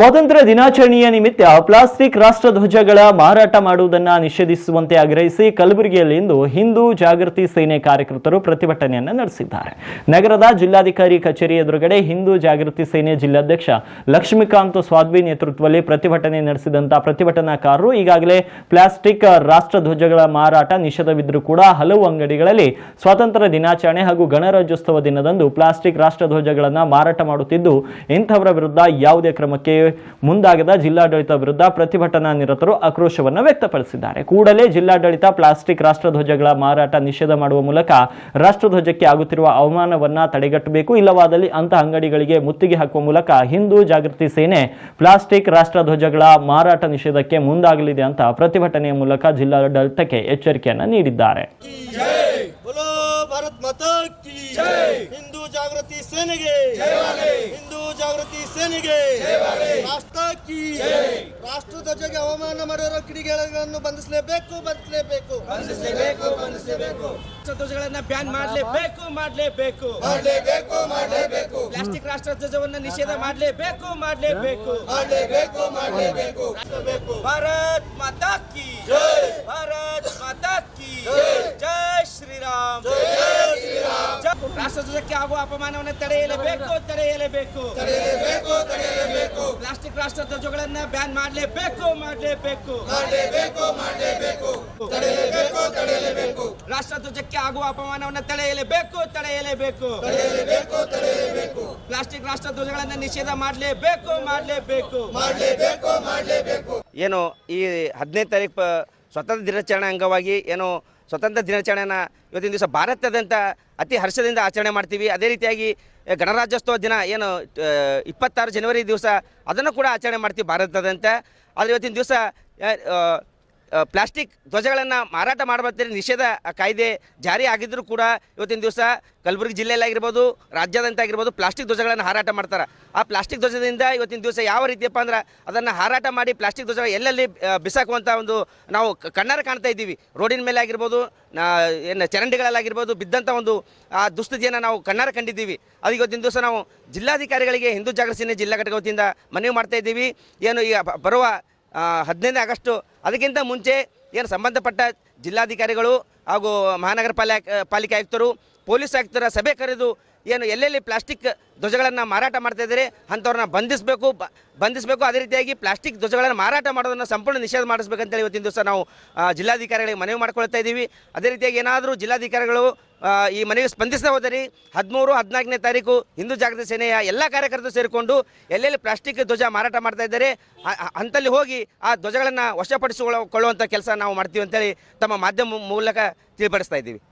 ಸ್ವಾತಂತ್ರ್ಯ ದಿನಾಚರಣೆಯ ನಿಮಿತ್ತ ಪ್ಲಾಸ್ಟಿಕ್ ರಾಷ್ಟ್ರಧ್ವಜಗಳ ಮಾರಾಟ ಮಾಡುವುದನ್ನು ನಿಷೇಧಿಸುವಂತೆ ಆಗ್ರಹಿಸಿ ಕಲಬುರಗಿಯಲ್ಲಿಂದು ಹಿಂದೂ ಜಾಗೃತಿ ಸೇನೆ ಕಾರ್ಯಕರ್ತರು ಪ್ರತಿಭಟನೆಯನ್ನು ನಡೆಸಿದ್ದಾರೆ. ನಗರದ ಜಿಲ್ಲಾಧಿಕಾರಿ ಕಚೇರಿ ಎದುರುಗಡೆ ಹಿಂದೂ ಜಾಗೃತಿ ಸೇನೆ ಜಿಲ್ಲಾಧ್ಯಕ್ಷ ಲಕ್ಷ್ಮೀಕಾಂತ್ ಸ್ವಾದ್ವಿ ನೇತೃತ್ವದಲ್ಲಿ ಪ್ರತಿಭಟನೆ ನಡೆಸಿದಂತಹ ಪ್ರತಿಭಟನಾಕಾರರು ಈಗಾಗಲೇ ಪ್ಲಾಸ್ಟಿಕ್ ರಾಷ್ಟ್ರಧ್ವಜಗಳ ಮಾರಾಟ ನಿಷೇಧವಿದ್ದರೂ ಕೂಡ ಹಲವು ಅಂಗಡಿಗಳಲ್ಲಿ ಸ್ವಾತಂತ್ರ್ಯ ದಿನಾಚರಣೆ ಹಾಗೂ ಗಣರಾಜ್ಯೋತ್ಸವ ದಿನದಂದು ಪ್ಲಾಸ್ಟಿಕ್ ರಾಷ್ಟ್ರಧ್ವಜಗಳನ್ನು ಮಾರಾಟ ಮಾಡುತ್ತಿದ್ದು, ಇಂಥವರ ವಿರುದ್ಧ ಯಾವುದೇ ಕ್ರಮಕ್ಕೆ ಮುಂದಾಗದ ಜಿಲ್ಲಾಡಳಿತ ವಿರುದ್ಧ ಪ್ರತಿಭಟನಾ ನಿರತರು ಆಕ್ರೋಶವನ್ನು ವ್ಯಕ್ತಪಡಿಸಿದ್ದಾರೆ. ಕೂಡಲೇ ಜಿಲ್ಲಾಡಳಿತ ಪ್ಲಾಸ್ಟಿಕ್ ರಾಷ್ಟ್ರಧ್ವಜಗಳ ಮಾರಾಟ ನಿಷೇಧ ಮಾಡುವ ಮೂಲಕ ರಾಷ್ಟ್ರಧ್ವಜಕ್ಕೆ ಆಗುತ್ತಿರುವ ಅವಮಾನವನ್ನ ತಡೆಗಟ್ಟಬೇಕು, ಇಲ್ಲವಾದಲ್ಲಿ ಅಂತ ಅಂಗಡಿಗಳಿಗೆ ಮುತ್ತಿಗೆ ಹಾಕುವ ಮೂಲಕ ಹಿಂದೂ ಜಾಗೃತಿ ಸೇನೆ ಪ್ಲಾಸ್ಟಿಕ್ ರಾಷ್ಟ್ರಧ್ವಜಗಳ ಮಾರಾಟ ನಿಷೇಧಕ್ಕೆ ಮುಂದಾಗಲಿದೆ ಅಂತ ಪ್ರತಿಭಟನೆಯ ಮೂಲಕ ಜಿಲ್ಲಾಡಳಿತಕ್ಕೆ ಎಚ್ಚರಿಕೆಯನ್ನು ನೀಡಿದ್ದಾರೆ. ಹಿಂದೂ ಜಾಗೃತಿ ಸೇನೆಗೆ ಸೇನೆಗೆ ರಾಷ್ಟ್ರ ಕಿ. ರಾಷ್ಟ್ರ ಧ್ವಜಗೆ ಅವಮಾನ ಮಾಡಿರೋ ಕಿಡಿಗೇಡಿಗಳನ್ನು ಬಂಧಿಸಲೇಬೇಕು ಬಂಧಿಸಲೇಬೇಕು. ಬಂಧಿಸಲೇಬೇಕು ಬಂಧಿಸಲೇಬೇಕು. ಧ್ವಜಗಳನ್ನ ಬ್ಯಾನ್ ಮಾಡಲೇಬೇಕು ಮಾಡಲೇಬೇಕು. ಮಾಡಲೇಬೇಕು ಮಾಡಲೇಬೇಕು. ಪ್ಲಾಸ್ಟಿಕ್ ರಾಷ್ಟ್ರ ಧ್ವಜವನ್ನ ನಿಷೇಧ ಮಾಡಲೇಬೇಕು ಮಾಡಲೇಬೇಕು. ಮಾಡಲೇಬೇಕು ಮಾಡಲೇಬೇಕು. ಭಾರತ್ ಮಾತಾ ಕಿ. ಭಾರತ್ ಮಾತಾ ಕಿ. ಜೈ. ಧ್ವಜಕ್ಕೆ ಆಗುವ ಅಪಮಾನವನ್ನು ತಡೆಯಲೇಬೇಕು ತಡೆಯಲೇಬೇಕು. ತಡೆಯಲೇಬೇಕು ತಡೆಯಲೇಬೇಕು. ಪ್ಲಾಸ್ಟಿಕ್ ರಾಷ್ಟ್ರ ಧ್ವಜಗಳನ್ನ ಬ್ಯಾನ್ ಮಾಡಲೇಬೇಕು ಮಾಡಲೇಬೇಕು. ಮಾಡಲೇಬೇಕು ಮಾಡಲೇಬೇಕು. ತಡೆಯಲೇಬೇಕು ತಡೆಯಲೇಬೇಕು. ರಾಷ್ಟ್ರ ಧ್ವಜಕ್ಕೆ ಆಗುವ ಅಪಮಾನವನ್ನು ತಡೆಯಲೇಬೇಕು ತಡೆಯಲೇಬೇಕು. ತಡೆಯಲೇಬೇಕು ತಡೆಯಲೇಬೇಕು. ಪ್ಲಾಸ್ಟಿಕ್ ರಾಷ್ಟ್ರ ಧ್ವಜಗಳನ್ನ ನಿಷೇಧ ಮಾಡಲೇಬೇಕು ಮಾಡಲೇಬೇಕು. ಮಾಡಲೇಬೇಕು ಮಾಡಲೇಬೇಕು. ಏನು ಈ ಹದಿನೈದು ತಾರೀಕು ಸ್ವತಂತ್ರ ದಿನಾಚರಣೆ ಅಂಗವಾಗಿ ಏನು ಸ್ವತಂತ್ರ ದಿನಾಚರಣೆನ ಇವತ್ತಿನ ದಿವಸ ಭಾರತದಂಥ ಅತಿ ಹರ್ಷದಿಂದ ಆಚರಣೆ ಮಾಡ್ತೀವಿ. ಅದೇ ರೀತಿಯಾಗಿ ಗಣರಾಜ್ಯೋತ್ಸವ ದಿನ ಏನು ಇಪ್ಪತ್ತಾರು ಜನವರಿ ದಿವಸ ಅದನ್ನು ಕೂಡ ಆಚರಣೆ ಮಾಡ್ತೀವಿ ಭಾರತದಂತೆ ಆದರೆ ಇವತ್ತಿನ ದಿವಸ ಪ್ಲಾಸ್ಟಿಕ್ ಧ್ವಜಗಳನ್ನು ಮಾರಾಟ ಮಾಡಬಾರ್ದು ನಿಷೇಧ ಕಾಯ್ದೆ ಜಾರಿ ಆಗಿದ್ದರೂ ಕೂಡ ಇವತ್ತಿನ ದಿವಸ ಕಲಬುರಗಿ ಜಿಲ್ಲೆಯಲ್ಲಾಗಿರ್ಬೋದು ರಾಜ್ಯಾದ್ಯಂತ ಆಗಿರ್ಬೋದು ಪ್ಲಾಸ್ಟಿಕ್ ಧ್ವಜಗಳನ್ನು ಹಾರಾಟ ಮಾಡ್ತಾರೆ. ಆ ಪ್ಲಾಸ್ಟಿಕ್ ಧ್ವಜದಿಂದ ಇವತ್ತಿನ ದಿವಸ ಯಾವ ರೀತಿಯಪ್ಪ ಅಂದ್ರೆ ಅದನ್ನು ಹಾರಾಟ ಮಾಡಿ ಪ್ಲಾಸ್ಟಿಕ್ ಧ್ವಜ ಎಲ್ಲೆಲ್ಲಿ ಬಿಸಾಕುವಂಥ ಒಂದು ನಾವು ಕಣ್ಣಾರೆ ಕಾಣ್ತಾ ಇದ್ದೀವಿ. ರೋಡಿನ ಮೇಲೆ ಆಗಿರ್ಬೋದು ಏನು ಚರಂಡಿಗಳಲ್ಲಾಗಿರ್ಬೋದು ಬಿದ್ದಂಥ ಒಂದು, ಆ, ದುಸ್ಥಿತಿಯನ್ನು ನಾವು ಕಣ್ಣಾರೆ ಕಂಡಿದ್ದೀವಿ. ಅದು ಇವತ್ತಿನ ದಿವಸ ನಾವು ಜಿಲ್ಲಾಧಿಕಾರಿಗಳಿಗೆ ಹಿಂದೂ ಜಾಗೃತಿ ಜಿಲ್ಲಾ ಘಟಕ ವತಿಯಿಂದ ಮನವಿ ಮಾಡ್ತಾ ಇದ್ದೀವಿ. ಏನು ಈಗ ಬರುವ ಹದಿನೈದನೇ ಆಗಸ್ಟು. ಅದಕ್ಕಿಂತ ಮುಂಚೆ ಏನು ಸಂಬಂಧಪಟ್ಟ ಜಿಲ್ಲಾಧಿಕಾರಿಗಳು ಹಾಗೂ ಮಹಾನಗರ ಪಾಲಿಕೆ ಪಾಲಿಕೆ ಆಯುಕ್ತರು, ಪೊಲೀಸ್ ಆಯುಕ್ತರ ಸಭೆ ಕರೆದು ಏನು ಎಲ್ಲೆಲ್ಲಿ ಪ್ಲಾಸ್ಟಿಕ್ ಧ್ವಜಗಳನ್ನು ಮಾರಾಟ ಮಾಡ್ತಾ ಇದ್ದಾರೆ, ಅಂಥವ್ರನ್ನ ಬಂಧಿಸಬೇಕು ಬಂಧಿಸಬೇಕು, ಅದೇ ರೀತಿಯಾಗಿ ಪ್ಲಾಸ್ಟಿಕ್ ಧ್ವಜಗಳನ್ನು ಮಾರಾಟ ಮಾಡೋದನ್ನು ಸಂಪೂರ್ಣ ನಿಷೇಧ ಮಾಡಿಸ್ಬೇಕಂತೇಳಿ ಇವತ್ತಿನ ದಿವಸ ನಾವು ಜಿಲ್ಲಾಧಿಕಾರಿಗಳಿಗೆ ಮನವಿ ಮಾಡ್ಕೊಳ್ತಾ ಇದ್ದೀವಿ. ಅದೇ ರೀತಿಯಾಗಿ ಏನಾದರೂ ಜಿಲ್ಲಾಧಿಕಾರಿಗಳು ಈ ಮನವಿ ಸ್ಪಂದಿಸ್ತಾ ಹೋದರೆ ಹದಿಮೂರು, ಹದಿನಾಲ್ಕನೇ ತಾರೀಕು ಹಿಂದೂ ಜಾಗೃತಿ ಸೇನೆಯ ಎಲ್ಲ ಕಾರ್ಯಕರ್ತರು ಸೇರಿಕೊಂಡು ಎಲ್ಲೆಲ್ಲಿ ಪ್ಲಾಸ್ಟಿಕ್ ಧ್ವಜ ಮಾರಾಟ ಮಾಡ್ತಾ ಇದ್ದಾರೆ ಅಂತಲ್ಲಿ ಹೋಗಿ ಆ ಧ್ವಜಗಳನ್ನು ವಶಪಡಿಸಿಕೊಳ್ಳುವಂಥ ಕೆಲಸ ನಾವು ಮಾಡ್ತೀವಿ ಅಂತೇಳಿ ತಮ್ಮ ಮಾಧ್ಯಮ ಮೂಲಕ ತಿಳಿಪಡಿಸ್ತಾ ಇದ್ದೀವಿ.